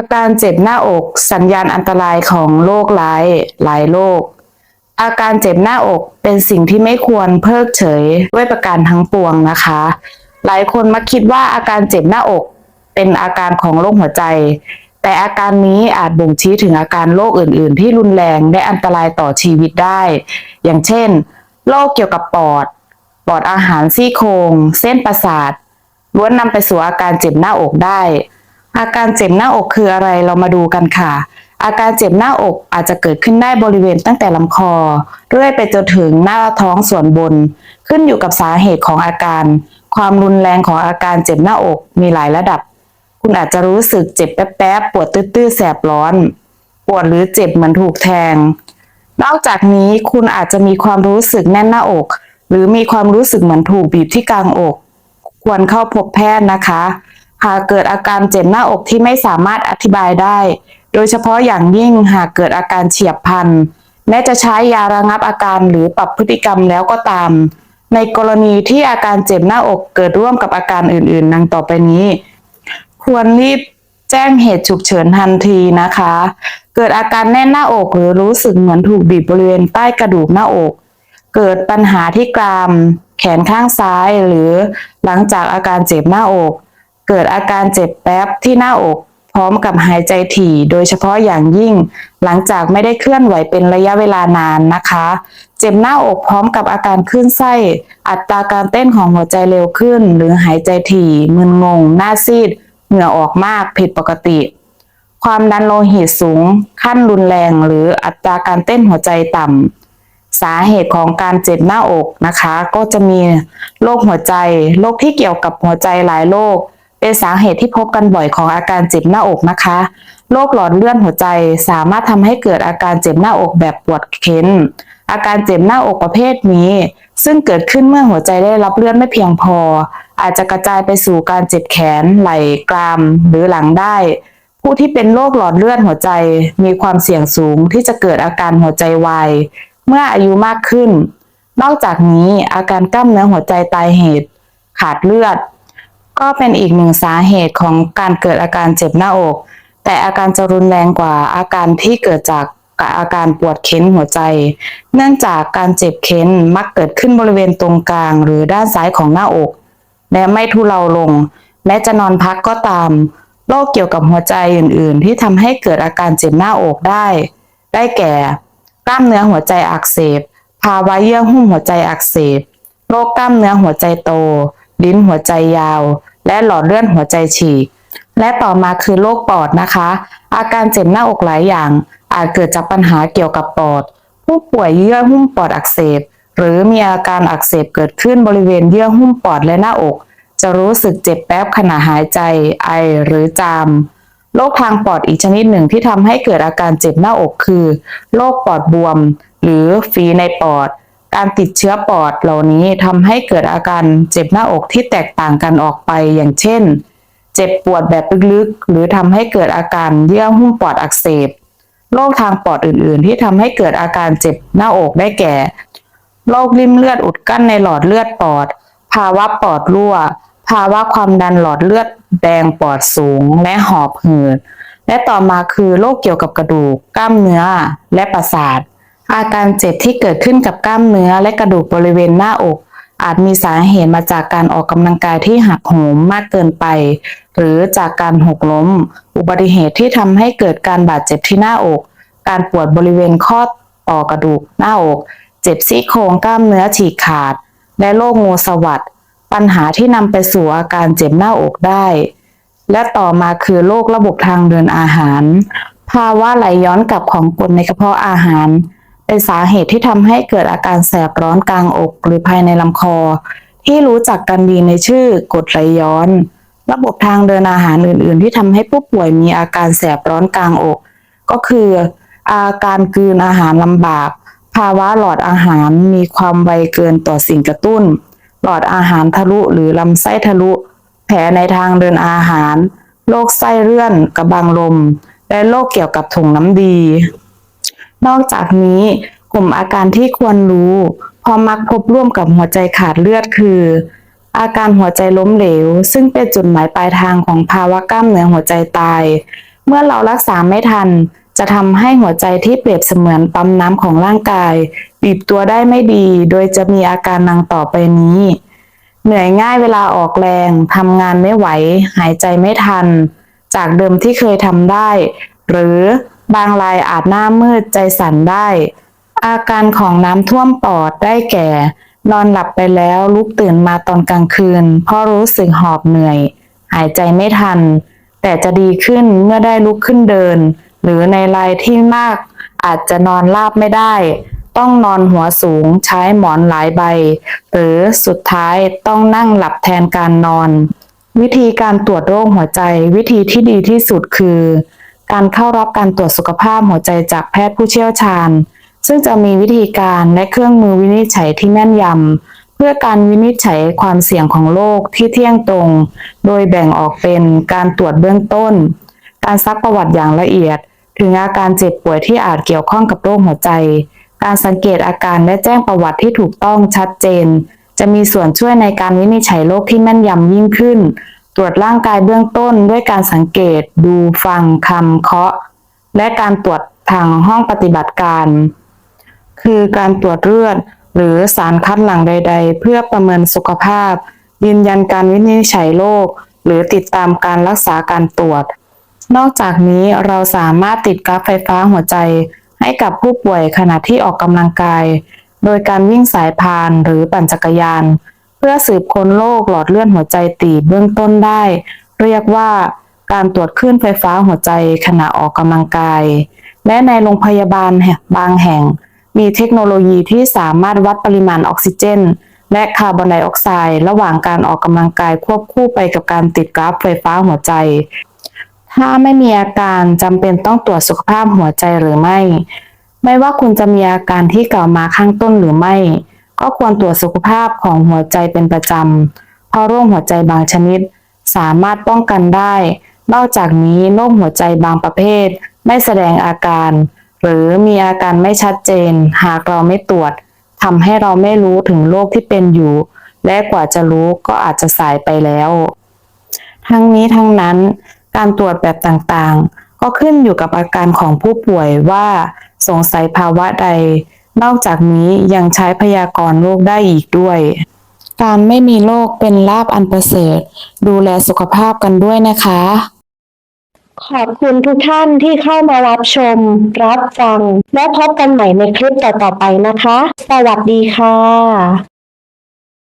อาการเจ็บหน้าอกสัญญาณอันตรายของโรคร้ายหลายโรคอาการเจ็บหน้าอกเป็นสิ่งที่ไม่ควรเพิกเฉยด้วยประการทั้งปวงนะคะ หลายคนมักคิดว่าอาการเจ็บหน้าอกเป็นอาการของโรคหัวใจ แต่อาการนี้อาจบ่งชี้ถึงอาการโรคอื่น ๆ ที่รุนแรงและอันตรายต่อชีวิตได้ อย่างเช่นโรคเกี่ยวกับปอด ปอดอาหารซี่โครง เส้นประสาทล้วนนำไปสู่อาการเจ็บหน้าอกได้ อาการเจ็บหน้าอกคืออะไรเรามาดูกันค่ะ อาการเจ็บหน้าอกอาจจะเกิดขึ้นได้บริเวณตั้งแต่ลำคอ เรื่อยไปจนถึงหน้าท้องส่วนบน ขึ้นอยู่กับสาเหตุของอาการ ความรุนแรงของอาการเจ็บหน้าอกมีหลายระดับ คุณอาจจะรู้สึกเจ็บแป๊บๆปวดตื้อๆแสบร้อน ปวดหรือเจ็บเหมือนถูกแทง นอกจากนี้คุณอาจจะมีความรู้สึกแน่นหน้าอก หรือมีความรู้สึกเหมือนถูกบีบที่กลางอก ควรเข้าพบแพทย์นะคะ หากเกิดอาการเจ็บหน้าอกที่ไม่สามารถอธิบายได้ โดยเฉพาะอย่างยิ่งหากเกิดอาการเฉียบพลันแม้จะใช้ยาระงับอาการหรือปรับพฤติกรรมแล้วก็ตาม ในกรณีที่อาการเจ็บหน้าอกเกิดร่วมกับอาการอื่นๆ ดังต่อไปนี้ ควรรีบแจ้งเหตุฉุกเฉินทันทีนะคะ เกิดอาการแน่นหน้าอกหรือรู้สึกเหมือนถูกบีบบริเวณใต้กระดูกหน้าอก เกิดปัญหาที่กราม แขนข้างซ้ายหรือหลังจากอาการเจ็บหน้าอก เกิดอาการเจ็บแป๊บที่หน้าอก พร้อมกับหายใจถี่ โดยเฉพาะอย่างยิ่ง หลังจากไม่ได้เคลื่อนไหวเป็นระยะเวลานานนะคะ เจ็บหน้าอกพร้อมกับอาการคลื่นไส้ อัตราการเต้นของหัวใจเร็วขึ้น หรือหายใจถี่มึนงง หน้าซีด เหงื่อออกมากผิดปกติ ความดันโลหิตสูง ขั้นรุนแรง หรืออัตราการเต้นหัวใจต่ำสาเหตุของการเจ็บหน้าอกนะคะ ก็จะมีโรคหัวใจโรคที่เกี่ยวกับหัวใจหลายโรค เป็นสาเหตุที่พบกันบ่อยของอาการเจ็บหน้าอกนะคะ โรคหลอดเลือดหัวใจสามารถทำให้เกิดอาการเจ็บหน้าอกแบบปวดเค้น อาการเจ็บหน้าอกประเภทนี้ ซึ่งเกิดขึ้นเมื่อหัวใจได้รับเลือดไม่เพียงพอ อาจจะกระจายไปสู่การเจ็บแขน ไหล่กราม หรือหลังได้ ผู้ที่เป็นโรคหลอดเลือดหัวใจมีความเสี่ยงสูงที่จะเกิดอาการหัวใจวายเมื่ออายุมากขึ้น นอกจากนี้อาการกล้ามเนื้อหัวใจตายเหตุ ขาดเลือด ก็เป็นอีกหนึ่งสาเหตุของการเกิดอาการเจ็บหน้าอก แต่อาการจะรุนแรงกว่าอาการที่เกิดจากอาการปวดเค้นหัวใจ เนื่องจากการเจ็บเค้นมักเกิดขึ้นบริเวณตรงกลางหรือด้านซ้ายของหน้าอก และไม่ทุเลาลง แม้จะนอนพักก็ตามโรคเกี่ยวกับหัวใจอื่น ๆ ที่ทำให้เกิดอาการเจ็บหน้าอกได้ ได้แก่ กล้ามเนื้อหัวใจอักเสบ ภาวะเยื่อหุ้มหัวใจอักเสบ โรคกล้ามเนื้อหัวใจโต ลิ้นหัวใจยาว และหลอดเลือดหัวใจฉีก และต่อมาคือโรคปอดนะคะ อาการเจ็บหน้าอกหลายอย่าง อาจเกิดจากปัญหาเกี่ยวกับปอด ผู้ป่วยเยื่อหุ้มปอดอักเสบ หรือมีอาการอักเสบเกิดขึ้นบริเวณเยื่อหุ้มปอดและหน้าอก จะรู้สึกเจ็บแป๊บขณะหายใจ ไอหรือจามโรคทางปอดอีกชนิดหนึ่งที่ทำให้เกิดอาการเจ็บหน้าอกคือโรคปอดบวม หรือฝีในปอด การติดเชื้อปอดเหล่านี้ทำให้เกิดอาการเจ็บหน้าอกที่แตกต่างกันออกไปอย่างเช่น เจ็บปวดแบบลึกๆหรือทำให้เกิดอาการเยื่อหุ้มปอดอักเสบโรคทางปอดอื่นๆ ที่ทำให้เกิดอาการเจ็บหน้าอกได้แก่โรคริ่มเลือดอุดกั้นในหลอดเลือดปอด ภาวะปอดรั่ว ภาวะความดันหลอดเลือดแดงปอดสูง และหอบหืดและต่อมาคือโรคเกี่ยวกับกระดูก กล้ามเนื้อ และประสาท อาการเจ็บที่เกิดขึ้นกับกล้ามเนื้อและกระดูกบริเวณหน้าอก อาจมีสาเหตุมาจากการออกกำลังกายที่หักโหมมากเกินไป หรือจากการหกล้ม อุบัติเหตุที่ทำให้เกิดการบาดเจ็บที่หน้าอก การปวดบริเวณข้อต่อกระดูกหน้าอก เจ็บซี่โครงกล้ามเนื้อฉีกขาด และโรคงูสวัสดปัญหาที่นำไปสู่อาการเจ็บหน้าอกได้ และต่อมาคือโรคระบบทางเดินอาหาร ภาวะไหลย้อนกลับของกรดในกระเพาะอาหาร เป็นสาเหตุที่ทำให้เกิดอาการแสบร้อนกลางอกหรือภายในลำคอ ที่รู้จักกันดีในชื่อกดไหลย้อน ระบบทางเดินอาหารอื่น ๆ ที่ทำให้ผู้ป่วยมีอาการแสบร้อนกลางอก ก็คือ อาการกลืนอาหารลำบาก ภาวะหลอดอาหารมีความไวเกินต่อสิ่งกระตุ้น หลอดอาหารทะลุหรือลำไส้ทะลุ แผลในทางเดินอาหารโรคไส้เลื่อนกระบังลม และโรคเกี่ยวกับถุงน้ำดี นอกจากนี้กลุ่มอาการที่ควรรู้พอมักพบร่วมกับหัวใจขาดเลือดคือ อาการหัวใจล้มเหลว ซึ่งเป็นจุดหมายปลายทางของภาวะกล้ามเนื้อหัวใจตาย เมื่อเรารักษาไม่ทัน จะทำให้หัวใจที่เปรียบเสมือนปั๊มน้ำของร่างกาย บีบตัวได้ไม่ดี โดยจะมีอาการดังต่อไปนี้ เหนื่อยง่ายเวลาออกแรงทำงานไม่ไหว หายใจไม่ทัน จากเดิมที่เคยทำได้ หรือ บางรายอาจหน้ามืดใจสั่นได้ อาการของน้ำท่วมปอดได้แก่ นอนหลับไปแล้วลุกตื่นมาตอนกลางคืน เพราะรู้สึกหอบเหนื่อย หายใจไม่ทัน แต่จะดีขึ้นเมื่อได้ลุกขึ้นเดิน หรือในรายที่มากอาจจะนอนราบไม่ได้ ต้องนอนหัวสูงใช้หมอนหลายใบ หรือสุดท้ายต้องนั่งหลับแทนการนอน วิธีการตรวจโรคหัวใจ วิธีที่ดีที่สุดคือ การเข้ารับการตรวจสุขภาพหัวใจจากแพทย์ผู้เชี่ยวชาญ ซึ่งจะมีวิธีการและเครื่องมือวินิจฉัยที่แม่นยำเพื่อการวินิจฉัยความเสี่ยงของโรคที่เที่ยงตรง โดยแบ่งออกเป็นการตรวจเบื้องต้น การซักประวัติอย่างละเอียด ถึงอาการเจ็บป่วยที่อาจเกี่ยวข้องกับโรคหัวใจ การสังเกตอาการและแจ้งประวัติที่ถูกต้องชัดเจนจะมีส่วนช่วยในการวินิจฉัยโรคที่แม่นยำยิ่งขึ้น รวจร่างกายเบื้องต้นด้วยการสังเกต ดูฟังคำเคาะ และการตรวจทางห้องปฏิบัติการ คือการตรวจเลือดหรือสารคัดหลั่งใด ๆ เพื่อประเมินสุขภาพ ยืนยันการวินิจฉัยโรคหรือติดตามการรักษาการตรวจ นอกจากนี้เราสามารถติดกราฟไฟฟ้าหัวใจ ให้กับผู้ป่วยขณะที่ออกกำลังกาย โดยการวิ่งสายพานหรือปั่นจักรยาน เพื่อสืบค้นโรคหลอดเลือดหัวใจตีบเบื้องต้นได้ เรียกว่าการตรวจคลื่นไฟฟ้าหัวใจขณะออกกำลังกาย และในโรงพยาบาลบางแห่ง มีเทคโนโลยีที่สามารถวัดปริมาณออกซิเจน และคาร์บอนไดออกไซด์ระหว่างการออกกำลังกายควบคู่ไปกับการติดกราฟไฟฟ้าหัวใจ ถ้าไม่มีอาการจำเป็นต้องตรวจสุขภาพหัวใจหรือไม่ ไม่ว่าคุณจะมีอาการที่กล่าวมาข้างต้นหรือไม่ ก็ควรตรวจสุขภาพของหัวใจเป็นประจำ เพราะโรคหัวใจบางชนิด สามารถป้องกันได้ นอกจากนี้โรคหัวใจบางประเภท ไม่แสดงอาการ หรือมีอาการไม่ชัดเจน หากเราไม่ตรวจทำให้เราไม่รู้ถึงโรคที่เป็นอยู่ และกว่าจะรู้ก็อาจจะสายไปแล้ว ทั้งนี้ทั้งนั้น การตรวจแบบต่างๆ ก็ขึ้นอยู่กับอาการของผู้ป่วยว่าสงสัยภาวะใด นอกจากนี้ยังใช้พยากรณ์โรคได้อีกด้วย การไม่มีโรคเป็นลาบอันประเสริฐ ดูแลสุขภาพกันด้วยนะคะ ขอบคุณทุกท่านที่เข้ามารับชม รับฟัง และพบกันใหม่ในคลิปต่อๆไปนะคะ สวัสดีค่ะ